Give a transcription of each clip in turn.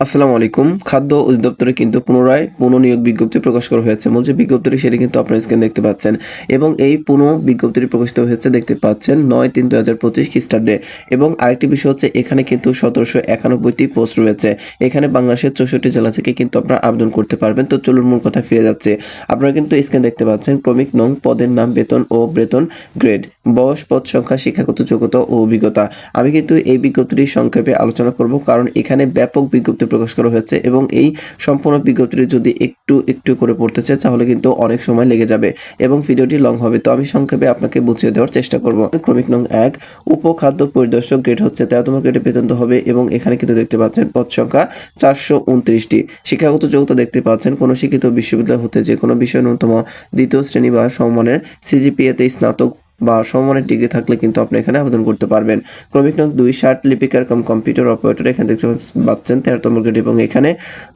আসসালামু আলাইকুম। খাদ্য অধিদপ্তরে কিন্তু পুনরায় পুনঃনিয়োগ বিজ্ঞপ্তি প্রকাশ করা হয়েছে। মূল যে বিজ্ঞপ্তিটি সেটি কিন্তু আপনার স্ক্রিন দেখতে পাচ্ছেন এবং এই পুনঃ বিজ্ঞপ্তিটি প্রকাশিত হয়েছে দেখতে পাচ্ছেন নয় তিন দু হাজার পঁচিশ খ্রিস্টাব্দে এবং আরেকটি বিষয় হচ্ছে এখানে কিন্তু সতেরোশো একানব্বইটি পোস্ট রয়েছে। এখানে বাংলাদেশের চৌষট্টি জেলা থেকে কিন্তু আপনারা আবেদন করতে পারবেন। তো চলুন মূল কথা ফিরে যাচ্ছে। আপনারা কিন্তু স্ক্রিন দেখতে পাচ্ছেন ক্রমিক নং পদের নাম, বেতন ও বেতন গ্রেড বয়স, পদ সংখ্যা, শিক্ষাগত যোগ্যতা ও অভিজ্ঞতা। আমি কিন্তু এই বিজ্ঞপ্তিটি সংক্ষেপে আলোচনা করব কারণ এখানে ব্যাপক বিজ্ঞপ্তি প্রকাশ করা হয়েছে এবং এই সম্পূর্ণ বিজ্ঞপ্তিটি যদি একটু একটু করে পড়তে চাই তাহলে কিন্তু অনেক সময় লেগে যাবে এবং ভিডিওটি লং হবে। তো আমি সংক্ষেপে আপনাকে বুঝিয়ে দেওয়ার চেষ্টা করব। ক্রমিক নং এক, উপখাদ্য পরিদর্শক গ্রেড হচ্ছে তেরোতম গ্রেডে বেতন হবে এবং এখানে কিন্তু দেখতে পাচ্ছেন পদ সংখ্যা চারশো উনত্রিশটি। শিক্ষাগত যোগ্যতা দেখতে পাচ্ছেন। কোনো শিক্ষিত বিশ্ববিদ্যালয় হতে যে কোনো বিষয় ন্যূনতম দ্বিতীয় শ্রেণি বা সমমানের সিজিপিএতে স্নাতক বা সমমানের ডিগ্রি থাকলে কিন্তু আপনি এখানে আবেদন করতে পারবেন। ক্রমিক নং দুই ষাট লিপিকার কম কম্পিউটার অপারেটর এখানে দেখতে পাচ্ছেন, তেরোতম গ্রেড এবং এখানে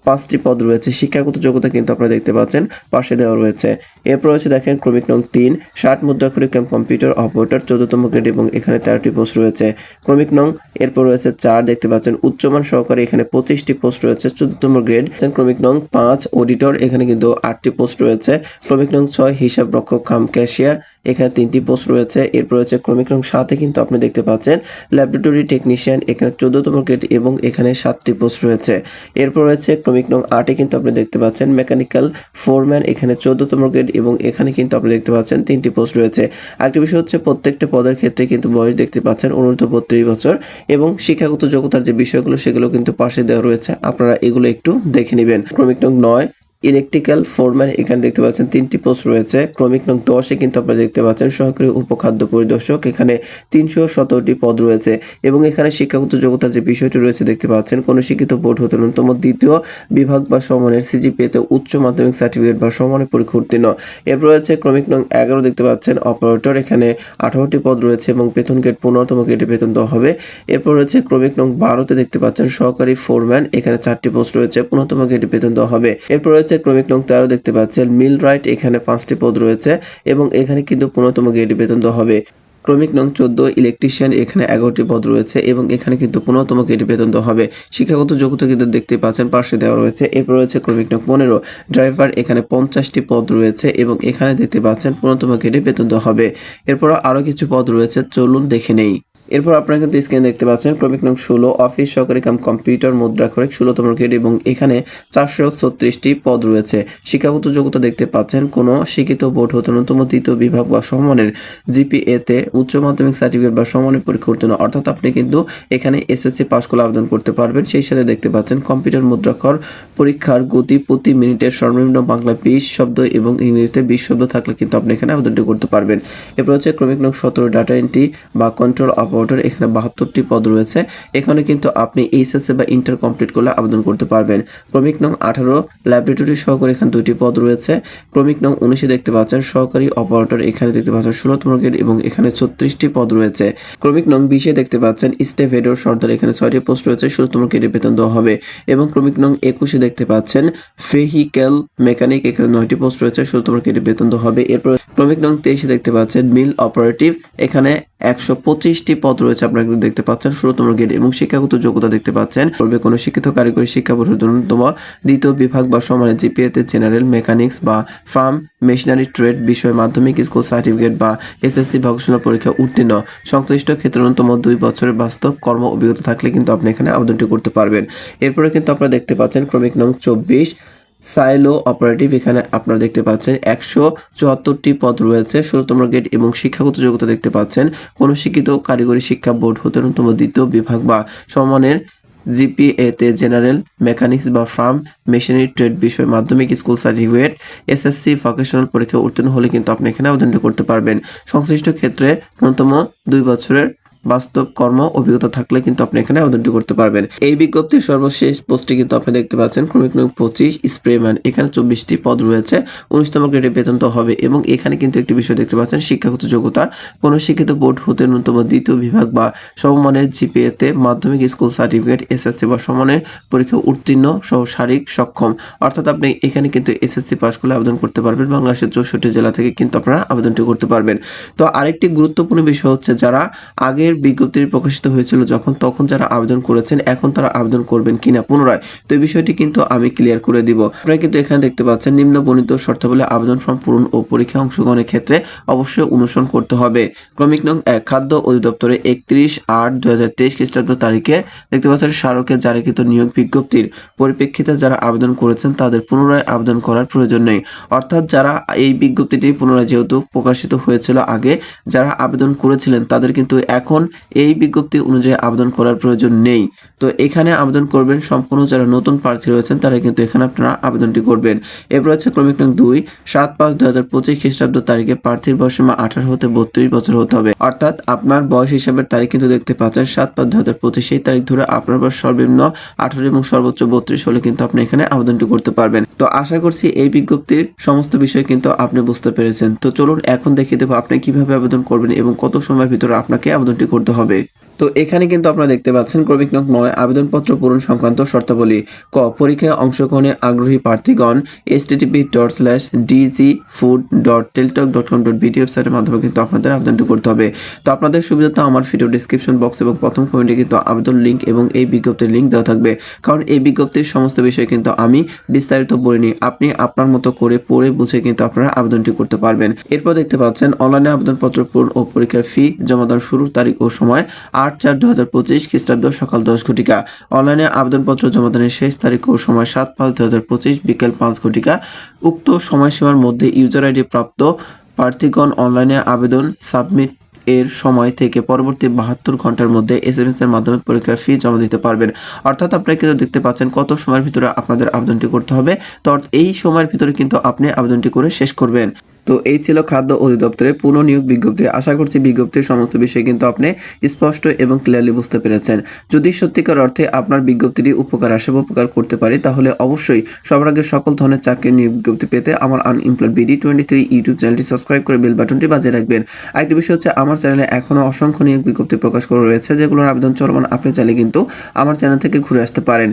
পাঁচটি পদ রয়েছে। শিক্ষাগত যোগ্যতা কিন্তু আপনারা দেখতে পাচ্ছেন, পাশে দেওয়া রয়েছে। এরপর রয়েছে দেখেন ক্রমিক নং তিন, ষাট মুদ্রাক্ষরী কাম কম্পিউটার অপারেটর, চোদ্দতম গ্রেড এবং এখানে তেরোটি পোস্ট রয়েছে। ক্রমিক নং এরপর রয়েছে চার, দেখতে পাচ্ছেন উচ্চমান সহকারে এখানে পঁচিশটি পোস্ট রয়েছে, চোদ্দতম গ্রেড। ক্রমিক নং পাঁচ, অডিটর, এখানে কিন্তু আটটি পোস্ট রয়েছে। ক্রমিক নং ছয়, হিসাব রক্ষক কাম ক্যাশিয়ার এখানে তিনটি পোস্ট রয়েছে। এরপর রয়েছে ক্রমিক নং সাথে কিন্তু আপনি দেখতে পাচ্ছেন ল্যাবরেটরি টেকনিশিয়ান এখানে চোদ্দতম গ্রেড এবং এখানে সাতটি পোস্ট রয়েছে। এরপর রয়েছে ক্রমিক নং আটে কিন্তু আপনি দেখতে পাচ্ছেন মেকানিক্যাল ফোরম্যান এখানে চোদ্দতম গ্রেড এবং এখানে কিন্তু আপনি দেখতে পাচ্ছেন তিনটি পোস্ট রয়েছে। আরেকটি বিষয় হচ্ছে প্রত্যেকটা পদের ক্ষেত্রে কিন্তু বয়স দেখতে পাচ্ছেন অনুর্ধ বত্রিশ বছর এবং শিক্ষাগত যোগ্যতার যে বিষয়গুলো সেগুলো কিন্তু পাশে দেওয়া রয়েছে। আপনারা এগুলো একটু দেখে নেবেন। ক্রমিক নং নয় ইলেকট্রিক্যাল ফোরম্যান এখানে দেখতে পাচ্ছেন তিনটি পোস্ট রয়েছে। ক্রমিক নং দশে কিন্তু আপনারা দেখতে পাচ্ছেন সহকারী উপখাদ্য পরিদর্শক, এখানে তিনশো সতেরোটি পদ রয়েছে এবং এখানে শিক্ষাগত যোগ্যতার যে বিষয়টি রয়েছে দেখতে পাচ্ছেন, কোনো শিক্ষিত বোর্ড হতে ন্যূনতম দ্বিতীয় বিভাগ বা সমানের সিজিপিএতে উচ্চ মাধ্যমিক সার্টিফিকেট বা সমানের পরীক্ষা উত্তীর্ণ। এরপর রয়েছে ক্রমিক নং এগারো দেখতে পাচ্ছেন অপারেটর এখানে আঠারোটি পদ রয়েছে এবং বেতন গেট পনেরোতম গেটে বেতন দেওয়া হবে। এরপর রয়েছে ক্রমিক নং বারোতে দেখতে পাচ্ছেন সহকারী ফোরম্যান এখানে চারটি পোস্ট রয়েছে, পনেরোতম গেটে বেতন দেওয়া হবে। এরপর রয়েছে ক্রমিক নং তেরো দেখতে পাচ্ছেন। মিল রাইট এখানে পাঁচটি পদ রয়েছে এবং এখানে কিন্তু পনেরোতম গেটে বেতন হবে। ক্রমিক নং চোদ্দ, ইলেকট্রিশিয়ান, এখানে এগারোটি পদ রয়েছে এবং এখানে কিন্তু পনেরোতম গেট বেতন হবে। শিক্ষাগত যোগ্যতা কিন্তু দেখতে পাচ্ছেন, পাশে দেওয়া রয়েছে। এরপর রয়েছে ক্রমিক নং পনেরো, ড্রাইভার, এখানে পঞ্চাশটি পদ রয়েছে এবং এখানে দেখতে পাচ্ছেন পনেরোতম গেটে বেতন হবে। এরপর আরও কিছু পদ রয়েছে, চলুন দেখে নেই। এরপর আপনারা কিন্তু স্ক্রিনে দেখতে পাচ্ছেন, ক্রমিক নং ষোলো অফিস সহকারী কাম কম্পিউটার মুদ্রা করে ষোলোতম গ্রেড এবং এখানে চারশো ছত্রিশটি পদ রয়েছে। শিক্ষাগত যোগ্যতা দেখতে পাচ্ছেন, কোনো শিক্ষিত বোর্ড হতে ন্যূনতম দ্বিতীয় বিভাগ বা সমানের জিপিএতে উচ্চ মাধ্যমিক সার্টিফিকেট বা সমানের পরীক্ষা উত্তীর্ণ অর্থাৎ আপনি কিন্তু এখানে এসএসসি পাস করে আবেদন করতে পারবেন। সেই সাথে দেখতে পাচ্ছেন কম্পিউটার মুদ্রাক্ষর পরীক্ষার গতি প্রতি মিনিটের সর্বনিম্ন বাংলা বিশ শব্দ এবং ইংরেজিতে বিশ শব্দ থাকলে কিন্তু আপনি এখানে আবেদনটি করতে পারবেন। এরপর হচ্ছে ক্রমিক নং সতেরো ডাটা এন্ট্রি বা কন্ট্রোল অপারেটর এখানে বাহাত্তরটি পদ রয়েছে। এখানে কিন্তু আপনি এইচএসএ বা ইন্টার কমপ্লিট করলে আবেদন করতে পারবেন। ক্রমিক নং আঠারো, ল্যাবরেটরি সহকারী এখানে দুটি পদ রয়েছে। ক্রমিক নং উনিশে দেখতে পাচ্ছেন, সহকারী অপারেটর এখানে দেখতে পাচ্ছেন ষোলোতম গ্রেড এবং এখানে ছত্রিশটি পদ রয়েছে। ক্রমিক নং বিশে দেখতে পাচ্ছেন স্টেভেডর সর্দার, এখানে ছয়টি পোস্ট রয়েছে, ষোলোতম গ্রেডে বেতন দেওয়া হবে। এবং ক্রমিক নং একুশে দেখতে পাচ্ছেন ভেহিক্যাল মেকানিক, এখানে নয়টি পোস্ট রয়েছে, ষোলোতম গ্রেডে বেতন দেওয়া হবে। এরপর ক্রমিক নং তেইশে দেখতে পাচ্ছেন, মিল অপারেটিভ, এখানে একশো পঁচিশটি পদ রয়েছে আপনারা কিন্তু দেখতে পাচ্ছেন, ষোলোতম গ্রেড এবং শিক্ষাগত যোগ্যতা দেখতে পাচ্ছেন। করবে কোনো শিক্ষিত কারিগরি শিক্ষা বোর্ডের ন্যূনতম দ্বিতীয় বিভাগ বা সমানে জিপিএতে জেনারেল মেকানিক্স বা ফার্ম মেশিনারি ট্রেড, বিষয় মাধ্যমিক স্কুল সার্টিফিকেট বা এসএসসি ভোকেশনাল পরীক্ষা উত্তীর্ণ। সংশ্লিষ্ট ক্ষেত্রে ন্যূনতম দুই বছরের বাস্তব কর্ম অভিজ্ঞতা থাকলে কিন্তু আপনি এখানে আবেদনটি করতে পারবেন। এরপরে কিন্তু আপনারা দেখতে পাচ্ছেন, ক্রমিক নং চব্বিশ সাইলো অপারেটিভ, এখানে আপনারা দেখতে পাচ্ছেন একশো চুয়াত্তরটি পদ রয়েছে। ষোলোতম গেট এবং শিক্ষাগত যোগ্যতা দেখতে পাচ্ছেন। কোনো শিক্ষিত কারিগরি শিক্ষা বোর্ড হতে ন্যূনতম দ্বিতীয় বিভাগ বা সমানের জিপিএতে জেনারেল মেকানিক্স বা ফার্ম মেশিনারি ট্রেড বিষয়, মাধ্যমিক স্কুল সার্টিফিকেট, এসএসসি ভোকেশনাল পরীক্ষা উত্তীর্ণ হলে কিন্তু আপনি এখানে আবেদনটি করতে পারবেন। সংশ্লিষ্ট ক্ষেত্রে ন্যূনতম দুই বছরের বাস্তব কর্ম, অভিজ্ঞতা থাকলে কিন্তু আপনি এখানে আবেদনটি করতে পারবেন। এই বিজ্ঞপ্তির সর্বশেষ পোস্টটি কিন্তু আপনি দেখতে পাচ্ছেন, ক্রমিক নং পঁচিশ স্প্রেম্যান এখানে চব্বিশটি পদ রয়েছে, উনিশতম গ্রেডে বেতন তো হবে এবং এখানে কিন্তু একটি বিষয় দেখতে পাচ্ছেন, শিক্ষাগত যোগ্যতা। কোনো শিক্ষিত বোর্ড হতে ন্যূনতম দ্বিতীয় বিভাগ বা সমমানের জিপিএতে মাধ্যমিক স্কুল সার্টিফিকেট, এসএসসি বা সমানের পরীক্ষা উত্তীর্ণ সহ শারীরিক সক্ষম। অর্থাৎ আপনি এখানে কিন্তু এসএসসি পাস করলে আবেদন করতে পারবেন। বাংলাদেশের চৌষট্টি জেলা থেকে কিন্তু আপনারা আবেদনটি করতে পারবেন। তো আরেকটি গুরুত্বপূর্ণ বিষয় হচ্ছে যারা আগে আগের বিজ্ঞপ্তি প্রকাশিত হয়েছিল যখন তখন যারা আবেদন করেছেন, এখন তারা আবেদন করবেন কিনা পুনরায়। তো এই বিষয়টি কিন্তু আমি ক্লিয়ার করে দিব। আপনারা কিন্তু এখানে দেখতে পাচ্ছেন নিম্ন বর্ণিত শর্তাবলী আবেদন ফর্ম পূরণ ও পরীক্ষা অংশগ্রহণের ক্ষেত্রে অবশ্যই অনুসরণ করতে হবে। ক্রমিক নং এক, খাদ্য অধিদপ্তরে একত্রিশ আট দুই হাজার তেইশ খ্রিস্টাব্দ তারিখে দেখতে পাচ্ছেন স্মারকে জারিকৃত নিয়োগ বিজ্ঞপ্তির পরিপ্রেক্ষিতে যারা আবেদন করেছেন তাদের পুনরায় আবেদন করার প্রয়োজন নেই। অর্থাৎ যারা এই বিজ্ঞপ্তিটি পুনরায় যেহেতু প্রকাশিত হয়েছিল আগে, যারা আবেদন করেছিলেন তাদের কিন্তু এখন এই বিজ্ঞপ্তি অনুযায়ী আবেদন করার প্রয়োজন নেই। তো এখানে আবেদন করবেন, সম্পূর্ণ যারা নতুন প্রার্থী রয়েছেন, তারা কিন্তু এখানে আপনারা আবেদনটি করবেন। এরপর হচ্ছে ক্রমিক নং দুই, সাত পাঁচ দুই হাজার পঁচিশ খ্রিস্টাব্দ তারিখে প্রার্থীর বয়সীমা আঠারো হতে বত্রিশ বছর হতে হবে। অর্থাৎ আপনার বয়স হিসাবের তারিখ কিন্তু দেখতে পাচ্ছেন, সাত পাঁচ দুই হাজার পঁচিশ, সেই তারিখ ধরে আপনার বয়স সর্বনিম্ন আঠারো এবং সর্বোচ্চ বত্রিশ হলে কিন্তু আপনি এখানে আবেদনটি করতে পারবেন। তো আশা করছি এই বিজ্ঞপ্তির সমস্ত বিষয় কিন্তু আপনি বুঝতে পেরেছেন। তো চলুন এখন দেখিয়ে দেবো আপনি কীভাবে আবেদন করবেন এবং কত সময়ের ভিতরে আপনাকে আবেদনটি করতে হবে। তো এখানে কিন্তু আপনারা দেখতে পাচ্ছেন ক্রমিক নং নয়, আবেদনপত্র পূরণ সংক্রান্ত শর্তাবলী। ক, পরীক্ষায় অংশগ্রহণে আগ্রহী প্রার্থীগণ S TTP dot slash DG food dot Teletalk dot com dot BD ওয়েবসাইটের মাধ্যমে কিন্তু আপনাদের আবেদনটি করতে হবে। তো আপনাদের সুবিধাতে আমার ভিডিও ডিসক্রিপশন বক্স এবং প্রথম কমেন্টে কিন্তু আবেদন লিঙ্ক এবং এই বিজ্ঞপ্তির লিঙ্ক দেওয়া থাকবে। কারণ এই বিজ্ঞপ্তির সমস্ত বিষয় কিন্তু আমি বিস্তারিত বলিনি আপনি আপনার মতো করে পড়ে বুঝে কিন্তু আপনারা আবেদনটি করতে পারবেন। এরপর দেখতে পাচ্ছেন অনলাইনে আবেদনপত্র পূরণ ও পরীক্ষার ফি জমা দেওয়ার শুরুর তারিখ ও সময় আট চার দু হাজার পঁচিশ খ্রিস্টাব্দ সকাল দশ ঘটিকা। অনলাইনে আবেদনপত্র জমা দানের শেষ তারিখ ও সময় সাত পাঁচ দু হাজার পঁচিশ বিকেল পাঁচ ঘটিকা। উক্ত সময়সীমার মধ্যে ইউজার আইডি প্রাপ্ত প্রার্থীগণ অনলাইনে আবেদন, সাবমিট এর সময় থেকে পরবর্তী বাহাত্তর ঘণ্টার মধ্যে এস এম এস এর মাধ্যমে পরীক্ষার ফি জমা দিতে পারবেন। অর্থাৎ আপনারা কিন্তু দেখতে পাচ্ছেন কত সময়ের ভিতরে আপনাদের আবেদনটি করতে হবে। তো এই সময়ের ভিতরে কিন্তু আপনি আবেদনটি করে শেষ করবেন। তো এই ছিল খাদ্য অধিদপ্তরের পুনঃনিয়োগ বিজ্ঞপ্তি। আশা করছি বিজ্ঞপ্তির সমস্ত বিষয় কিন্তু আপনি স্পষ্ট এবং ক্লিয়ারলি বুঝতে পেরেছেন। যদি সত্যিকার অর্থে আপনার বিজ্ঞপ্তিটি উপকার আসে উপকার করতে পারে, তাহলে অবশ্যই সবার আগে সকল ধরনের চাকরির নিয়োগ বিজ্ঞপ্তি পেতে আমার unemployed BD twenty three YouTube চ্যানেলটি সাবস্ক্রাইব করে বেল বাটনটি বাজিয়ে রাখবেন। আরেকটি বিষয় হচ্ছে, আমার চ্যানেলে এখনও অসংখ্য নিয়োগ বিজ্ঞপ্তি প্রকাশ করা রয়েছে, যেগুলোর আবেদন চলমান আপনি চাইলে কিন্তু আমার চ্যানেল থেকে ঘুরে আসতে পারেন।